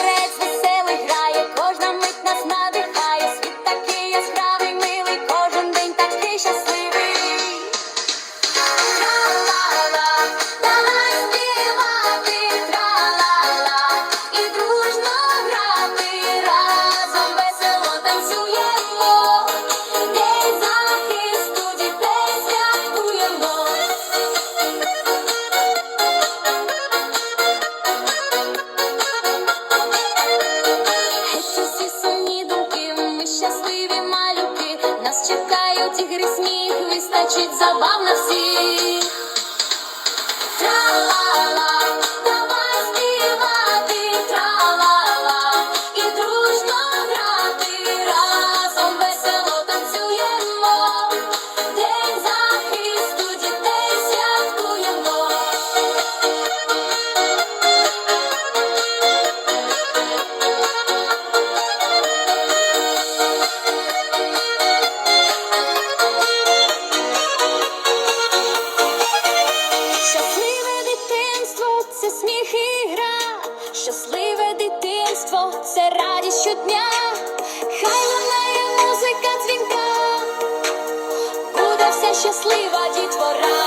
cigarettes. щасливі малюки, нас чекають ігри сміх, вистачить забав на всіх. Тра-ла-ла це сміх і гра, щасливе дитинство це радість щодня, хай лунає музика дзвінка, буде вся щаслива дітвора.